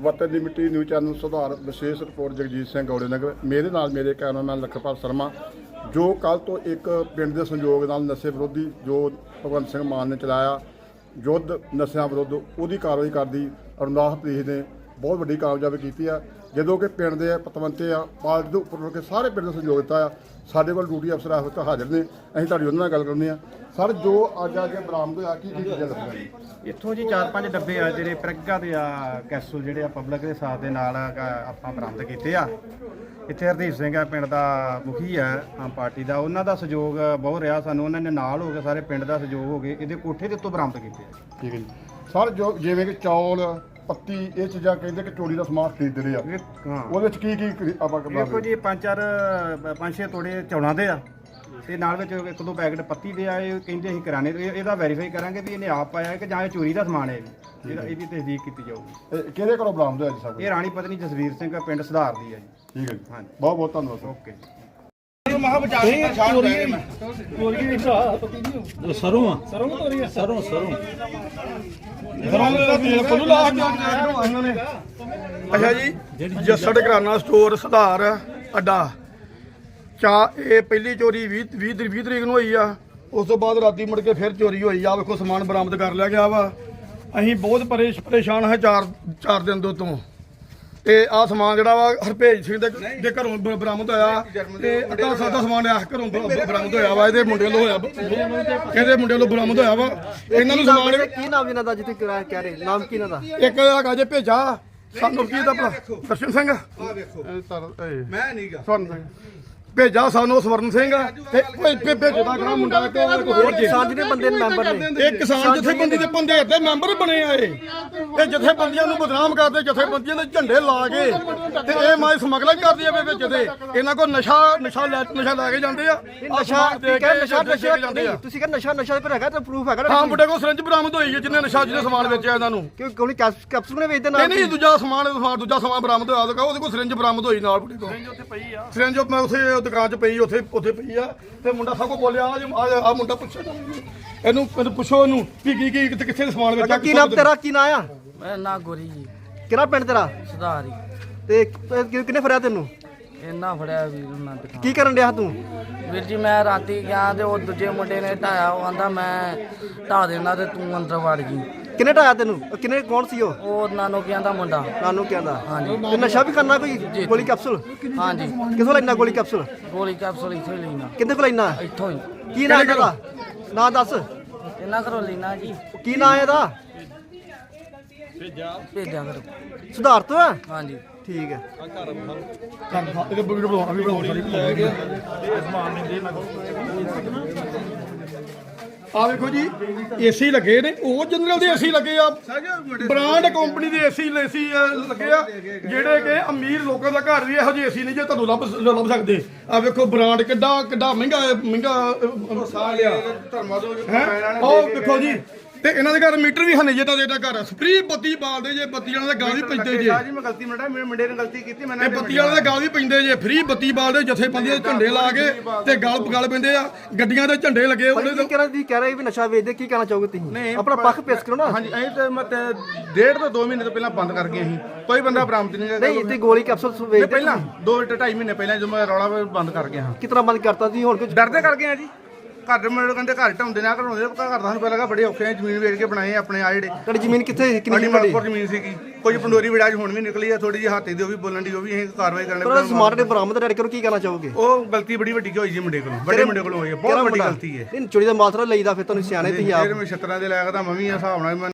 ਵਤਨ ਦੀ ਮਿੱਟੀ, news channel ਸੁਧਾਰ, ਵਿਸ਼ੇਸ਼ ਰਿਪੋਰਟ ਜਗਜੀਤ ਸਿੰਘ ਗੌੜੇ ਨਗਰ ਮੇਰੇ ਨਾਲ ਮੇਰੇ ਕੈਮਰਾਮੈਨ ਲਖਪਾਲ ਸ਼ਰਮਾ, ਜੋ ਕੱਲ ਤੋਂ ਇੱਕ ਪਿੰਡ ਦੇ ਸੰਯੋਗ ਨਾਲ ਨਸ਼ੇ ਵਿਰੋਧੀ ਜੋ ਭਗਵੰਤ ਸਿੰਘ ਮਾਨ ਨੇ ਚਲਾਇਆ, ਯੁੱਧ ਨਸ਼ਿਆਂ ਵਿਰੁੱਧ, ਉਹਦੀ ਕਾਰਵਾਈ ਕਰਦੀ ਅਰੁਣਦਾਸ ਪ੍ਰੀਤ ਨੇ ਬਹੁਤ ਵੱਡੀ ਕਾਮਯਾਬੀ ਕੀਤੀ ਆ। ਜਦੋਂ ਕਿ ਪਿੰਡ ਦੇ ਪਤਵੰਤੇ ਆ ਪਾਰਟੀ ਦੇ ਉੱਪਰ ਉੱਠ ਕੇ ਸਾਰੇ ਪਿੰਡ ਦਾ ਸਹਿਯੋਗ ਦਿੱਤਾ ਆ। ਸਾਡੇ ਕੋਲ ਡਿਊਟੀ ਅਫਸਰ ਆ ਹਾਜ਼ਰ ਨੇ। ਅਸੀਂ ਤੁਹਾਡੀ ਉਹਨਾਂ ਨਾਲ ਗੱਲ ਕਰਨੀ ਆ। ਸਰ ਜੋ ਅੱਜ ਆ ਕੇ ਬਰਾਮਦ ਹੋਇਆ ਕੀ ਕੀ ਚੀਜ਼ਾਂ ਲੱਭੀਆਂ ਜੀ ਇੱਥੋਂ ਜੀ ਚਾਰ ਪੰਜ ਡੱਬੇ ਆ ਜਿਹੜੇ ਪ੍ਰੈਗਾ ਦੇ ਆ ਕੈਪਸੂਲ ਜਿਹੜੇ ਆ ਪਬਲਿਕ ਦੇ ਸਾਥ ਦੇ ਨਾਲ ਆ, ਆਪਾਂ ਬਰਾਮਦ ਕੀਤੇ ਆ। ਇੱਥੇ ਹਰਦੀਪ ਸਿੰਘ ਆ ਪਿੰਡ ਦਾ ਮੁਖੀ ਆ ਆਮ ਪਾਰਟੀ ਦਾ। ਉਹਨਾਂ ਦਾ ਸਹਿਯੋਗ ਬਹੁਤ ਰਿਹਾ ਸਾਨੂੰ। ਉਹਨਾਂ ਨੇ ਨਾਲ ਹੋ ਕੇ ਸਾਰੇ ਪਿੰਡ ਦਾ ਸਹਿਯੋਗ ਹੋ ਕੇ ਇਹਦੇ ਕੋਠੇ ਦੇ ਉੱਤੋਂ ਬਰਾਮਦ ਕੀਤੇ ਆ। ਠੀਕ ਹੈ ਜੀ। ਸਰ ਜੋ ਜਿਵੇਂ ਕਿ ਚੌਲ ਪੱਤੀ ਇਹ ਚੀਜ਼ਾਂ ਕਹਿੰਦੇ ਕਿ ਚੋਰੀ ਦਾ ਸਮਾਨ ਖਰੀਦ ਰਹੇ ਆ। ਇਹ- ਹਾਂ। ਉਹਦੇ ਵਿੱਚ ਕੀ ਕੀ ਆਪਾਂ ਦੇਖੋ ਕਰਦੇ ਜੀ ਪੰਜ ਚਾਰ ਪੰਜ ਛੇ ਤੋੜੇ ਚੌਲਾਂ ਦੇ ਆ। ਤੇ ਨਾਲ ਵਿੱਚ ਇੱਕ ਦੋ ਪੈਕਟ ਪੱਤੀ ਦੇ ਆ ਇਹ ਕਹਿੰਦੇ ਅਸੀਂ ਕਰਾਣੇ ਤੇ ਇਹਦਾ ਵੈਰੀਫਾਈ ਕਰਾਂਗੇ ਵੀ ਇਹਨੇ ਆਪ ਪਾਇਆ ਹੈ ਕਿ ਜਾਂ ਇਹ ਚੋਰੀ ਦਾ ਸਮਾਨ ਹੈ ਇਹ। ਇਹਦਾ ਇਹਦੀ ਤਸਦੀਕ ਕੀਤੀ ਜਾਊਗੀ। ਇਹ ਕਿਹਦੇ ਕੋਲੋਂ ਬਰਾਮਦ ਹੋਇਆ ਜੀ ਸਰ ਇਹ ਰਾਣੀ ਪਤਨੀ ਜਸਵੀਰ ਸਿੰਘ ਪਿੰਡ ਸੁਧਾਰ ਦੀ ਹੈ ਜੀ। ਠੀਕ ਹੈ ਜੀ। ਹਾਂਜੀ। ਬਹੁਤ ਬਹੁਤ ਧੰਨਵਾਦ ਸਰ। ਓਕੇ। ਸਰੋਂ ਆ। ਸਰੋਂ ਤੋਰੀ ਸਰੋਂ ਸਰੋਂ। ਅੱਛਾ ਜੀ। ਜੱਸੜ ਕਰਾਨਾ ਸਟੋਰ ਸੁਧਾਰ ਅੱਡਾ। ਚਾ ਇਹ ਪਹਿਲੀ ਚੋਰੀ 20 20 20 ਤਰੀਕ ਨੂੰ ਹੋਈ ਆ। ਉਸ ਤੋਂ ਬਾਅਦ ਰਾਤੀ ਮੁੜ ਕੇ ਫਿਰ ਚੋਰੀ ਹੋਈ। ਆ ਵੇਖੋ ਸਮਾਨ ਬਰਾਮਦ ਕਰ ਲਿਆ ਗਿਆ ਵਾ। ਅਸੀਂ ਬਹੁਤ ਪਰੇਸ਼ ਪਰੇਸ਼ਾਨ ਹਾਂ ਚਾਰ ਚਾਰ ਦਿਨ ਤੋਂ ਤੋਂ ਤੇ ਆ ਸਮਾਨ ਜਿਹੜਾ ਵਾ ਹਰਪੇਜ ਸਿੰਘ ਦੇ ਦੇ ਘਰੋਂ ਬ- ਬਰਾਮਦ ਹੋਇਆ। ਤੇ ਅੱਧਾ ਸਾਦਾ ਸਮਾਨ ਆ ਘਰੋਂ ਬ- ਬ- ਬਰਾਮਦ ਹੋਇਆ ਵਾ ਇਹਦੇ ਮੁੰਡੇ ਵੱਲੋਂ ਹੋਇਆ। ਇਹਦੇ ਮੁੰਡੇ ਵੱਲੋਂ ਬਰਾਮਦ ਹੋਇਆ ਵਾ। ਇਹਨਾਂ ਨੂੰ ਸਮਾਨ ਕੀ ਨਾਮ ਇਹਨਾਂ ਦਾ ਜਿੱਥੇ ਕਿਰਾਇਆ ਕਹਿ ਰਹੇ? ਨਾਮ ਕੀ ਇਹਨਾਂ ਦਾ? ਇੱਕ ਹੈਗਾ ਜੇ ਭੇਜਾ। ਸਾਨੂੰ ਕੀ ਦਾ ਭਲਾ? ਦਰਸ਼ਨ ਸਿੰਘ? ਆ ਵੇਖੋ। ਮੈਂ ਨਹੀਂਗਾ ਸਵਰਨ ਸਿੰਘ ਭੇਜਾ ਸਾਨੂੰ ਸਵਰਨ ਸਿੰਘ। ਤੇ ਭੇ- ਭੇਜਦਾ ਕਰਾ ਮੁੰਡਾ ਤੇ ਹੋਰ ਜੀ। ਕਿਸਾਨ ਜਿਹੜੇ ਬੰਦੇ ਨੇ ਮੈਂਬਰ ਨੇ। ਇਹ ਕਿਸਾਨ ਜਥੇਬੰਦੀ ਦੇ ਬੰਦੇ ਅੱਧੇ ਮੈਂਬਰ ਬਣੇ ਆ ਇਹ। ਇਹ ਜਥੇਬੰਦੀਆਂ ਨੂੰ ਬਦਨਾਮ ਕਰਦੇ ਜਥੇਬੰਦੀਆਂ ਦੇ ਝੰਡੇ ਲਾ ਕੇ। ਤੇ ਇਹ ਮਾਈ ਸਮਗਲਿੰਗ ਕਰਦੀ ਆ ਵਿੱਚ ਤੇ ਇਹਨਾਂ ਕੋਲ ਨਸ਼ਾ ਨਸ਼ਾ ਲੈ ਨਸ਼ਾ ਲੈ ਕੇ ਜਾਂਦੇ ਆ। ਨਸ਼ਾ ਦੇ ਕੇ ਨਸ਼ਾ ਕੇ ਨਸ਼ਾ ਜਾਂਦੇ ਆ। ਤੁਸੀਂ ਕਹਿੰਦੇ ਨਸ਼ਾ ਨਸ਼ਾ ਪਰ ਹੈਗਾ ਤੇ ਪ੍ਰੂਫ ਹੈਗਾ ਹਾਂ ਮੁੰਡੇ ਕੋਲ ਸਰੰਜ ਬਰਾਮਦ ਹੋਈ ਹੈ ਜਿਹਨੇ ਨਸ਼ਾ ਜਿਹਨੇ ਸਮਾਨ ਵੇਚਿਆ ਇਹਨਾਂ ਨੂੰ। ਕਿਉਂ ਕੋਣੀ ਕੈਪਸੂਲ ਨੇ ਵੇਚਦੇ ਨਹੀਂ ਨਾਲ ਨਹੀਂ ਦੂਜਾ ਸਮਾਨ ਦੂਜਾ ਸਮਾਨ ਬਰਾਮਦ ਹੋਇਆ ਤਾਂ ਉਹਦੇ ਕੋਲ ਸਿਰੰਜ ਬਰਾਮਦ ਹੋਈ ਨਾਲ ਬੁੱਢੇ ਕੋਲ। ਸਿਰੰਜ ਉੱਥੇ ਪਈ ਆ। ਸਿਰੰਜ ਮੈਂ ਉੱਥੇ ਦੁਕਾਨ 'ਚ ਪਈ ਉੱਥੇ ਉੱਥੇ ਪਈ ਆ। ਤੇ ਮੁੰਡਾ ਸਭ ਕੋ ਬੋਲਿਆ ਆ ਆ ਮੁੰਡਾ ਪੁੱਛੋ ਇਹਨੂੰ ਇਹਨੂੰ ਪੁੱਛੋ ਇਹਨੂੰ ਵੀ ਕੀ ਕੀ ਕਿੱਥੇ ਕਿੱਥੇ ਸਮਾਨ ਵੇਚਿਆ ਕੀ ਨਾਮ ਤੇਰਾ? ਕੀ ਨਾਮ ਆ? ਮੇਰਾ ਨਾਂ ਗੋਰੀ ਜੀ। ਕਿਹੜਾ ਪਿੰਡ ਤੇਰਾ? ਸੁਧਾਰੀ ਤੇ ਕਿ- ਕਿੰਨੇ ਫੜਿਆ ਤੈਨੂੰ? ਇੰਨਾ ਫੜਿਆ ਵੀਰ ਦੁਕਾਨ ਕੀ ਕਰਨ ਡਿਆ ਤੂੰ? ਵੀਰ ਜੀ ਮੈਂ ਰਾਤੀ ਗਿਆ ਤੇ ਉਹ ਦੂਜੇ ਮੁੰਡੇ ਨੇ ਢਾਇਆ ਉਹ ਆਂਦਾ ਮੈਂ ਢਾ ਦੇਣਾ ਤੇ ਤੂੰ ਅੰਦਰ ਵੜ ਗਈ ਕਿੰਨੇ ਢਾਇਆ ਤੈਨੂੰ? ਉਹ ਕਿੰਨੇ ਕੌਣ ਸੀ ਉਹ? ਉਹ ਨਾਨੋ ਕਹਿੰਦਾ ਮੁੰਡਾ। ਨਾਨੂ ਕਹਿੰਦਾ ਹਾਂਜੀ। ਤੇ ਨਸ਼ਾ ਵੀ ਕਰਨਾ ਕੋਈ ਗੋਲੀ ਕੈਪਸੂਲ? ਹਾਂਜੀ। ਕਿਥੋਂ ਲੈਣਾ ਗੋਲੀ ਕੈਪਸੂਲ? ਗੋਲੀ ਕੈਪਸੂਲ ਇੱਥੋਂ ਹੀ ਲੈਣਾ ਕਿੰਦੇ ਕੋਲ ਲੈਣਾ ਇੱਥੋਂ ਹੀ। ਕੀ ਨਾਮ ਇਹਦਾ? ਨਾਂ ਦੱਸ। ਇਹਨਾਂ ਘਰੋਂ ਲੈਣਾ ਜੀ। ਕੀ ਨਾਮ ਇਹਦਾ? ਭੇਜਿਆ। ਕਰੋ ਸੁਧਾਰ ਤੋਂ ਹੈ ਹਾਂਜੀ। ਠੀਕ ਹੈ। ਇਹਦੇ ਵੀਡੀਓ ਬਣਾਉਣਾ ਵੀ ਬਣਾਉਣਾ ਆ ਵੇਖੋ ਜੀ ਏਸੀ ਲੱਗੇ ਨੇ ਉਹ ਜਨਰਲ ਦੇ ਏਸੀ ਲੱਗੇ ਆ। ਬ੍ਰਾਂਡ ਕੰਪਨੀ ਦੇ ਏਸੀ ਏਸੀ ਲੱਗੇ ਆ ਜਿਹੜੇ ਕਿ ਅਮੀਰ ਲੋਕਾਂ ਦਾ ਘਰ ਵੀ ਇਹੋ ਜਿਹੇ ਏਸੀ ਨਹੀਂ ਜੇ ਤੁਹਾਨੂੰ ਲੱਭ ਲੱਭ ਸਕਦੇ। ਆ ਵੇਖੋ ਬ੍ਰਾਂਡ ਕਿੱਡਾ ਕਿੱਡਾ ਮਹਿੰਗਾ ਮਹਿੰਗਾ ਸਾਹ ਲਿਆ ਧਰਮਾ ਤੋਂ ਉਹ ਦੇਖੋ ਜੀ ਤੇ ਇਹਨਾਂ ਦੇ ਘਰ ਮੀਟਰ ਵੀ ਹਨੇ ਜੇ ਤਾਂ ਇਹਦਾ ਘਰ। ਫ੍ਰੀ ਬੱਤੀ ਬਾਲਦੇ ਜੇ ਬੱਤੀ ਵਾਲਿਆਂ ਦੇ ਗਾਲ ਵੀ ਪੈਂਦੇ ਜੇ। ਜੀ ਮੈਂ ਗਲਤੀ ਮੰਡਾ ਮੇਰੇ ਮੁੰਡੇ ਨੇ ਗਲਤੀ ਕੀਤੀ ਮੈਂ ਇਹ ਬੱਤੀ ਵਾਲਿਆਂ ਦੇ ਗਾਲ ਵੀ ਪੈਂਦੇ ਜੇ। ਫ੍ਰੀ ਬੱਤੀ ਬਾਲਦੇ ਜਥੇਬੰਦੀਆਂ ਦੇ ਝੰਡੇ ਲਾ ਕੇ ਤੇ ਗਲ ਗਲ ਪੈਂਦੇ ਆ। ਗੱਡੀਆਂ ਦੇ ਝੰਡੇ ਲੱਗੇ ਉਹਦੇ ਕੀ ਕਹਿਣਾ ਤੁਸੀਂ ਕਹਿ ਰਹੇ ਵੀ ਨਸ਼ਾ ਵੇਚਦੇ ਕੀ ਕਹਿਣਾ ਚਾਹੋਗੇ ਤੁਸੀਂ? ਆਪਣਾ ਪੱਖ ਪੇਸ਼ ਕਰੋ ਨਾ। ਹਾਂਜੀ ਅਸੀਂ ਤੇ ਮਤ ਡੇਢ ਤੋਂ 2 ਮਹੀਨੇ ਤੋਂ ਪਹਿਲਾਂ ਬੰਦ ਕਰ ਗਏ ਅਸੀਂ। ਕੋਈ ਬੰਦਾ ਬਰਾਮਦ ਨਹੀਂ ਹੈਗਾ। ਨਹੀਂ ਤੇ ਗੋਲੀ ਕੈਪਸੂਲ ਵੇਚਦੇ ਪਹਿਲਾਂ 2 ਢਾਈ ਮਹੀਨੇ ਪਹਿਲਾਂ ਜਦੋਂ ਮੈਂ ਰੌਲਾ ਬੰਦ ਕਰ ਗਿਆ। ਹਾਂ ਕਿਤਨਾ ਬੰਦ ਕਰਤਾ ਤੁਸੀਂ? ਹੁਣ ਕੁਝ ਡਰਦੇ ਕਰ ਗਏ ਆ ਜੀ। ਘਰ ਮੁੰਡੇ ਕਹਿੰਦੇ ਘਰ ਢਾਉਂਦੇ ਨਾ ਘਰਾਉਂਦੇ ਘਰ ਦਾ ਸਾਨੂੰ ਪਹਿਲਾਂ ਬੜੇ ਔਖੇ ਆ ਜ਼ਮੀਨ ਵੇਚ ਕੇ ਬਣਾਏ ਆ ਆਪਣੇ ਆ ਜਿਹੜੇ। ਤੁਹਾਡੀ ਜ਼ਮੀਨ ਕਿੱਥੇ ਕਿੰਨੀ ਸਾਡੀ ਵੱਡੀ ਮਲਕਪੁਰ ਜ਼ਮੀਨ ਸੀਗੀ। ਕੋਈ ਪੰਡੋਰੀ ਵਿੜਾਜ ਹੁਣ ਵੀ ਨਿਕਲੀ ਆ ਥੋੜੀ ਜਿਹੀ ਹਾਤੇ ਦੀ ਉਹ ਵੀ ਬੋਲਣ ਦੀ ਉਹ ਵੀ ਅਸੀਂ ਕਾਰਵਾਈ ਕਰਨ ਲੱਗੇ ਸਮਾਰਟ ਦੇ ਬਰਾਮਦ ਰੈਡ ਕਰੋ ਕੀ ਕਹਿਣਾ ਚਾਹੋਗੇ? ਉਹ ਗਲਤੀ ਬੜੀ ਵੱਡੀ ਹੋਈ ਜੀ ਮੁੰਡੇ ਕੋਲੋਂ ਬੜੇ ਮੁੰਡੇ ਕੋਲੋਂ ਹੋਈ ਹੈ ਬਹੁਤ ਵੱਡੀ ਗਲਤੀ ਹੈ। ਨਹੀਂ ਚੋਰੀ ਦਾ ਮਾਤਰਾ ਲਈਦਾ ਫਿਰ ਤੁਹਾਨੂੰ ਸਿਆਣੇ ਤੁਸੀਂ ਆਪ। ਫਿਰ ਮੈਂ ਛਤਰਾਂ ਦੇ ਲੈ ਕੇ ਤਾਂ ਮੈਂ ਵੀ ਹਿਸਾਬ ਨਾਲ ਮੈਂ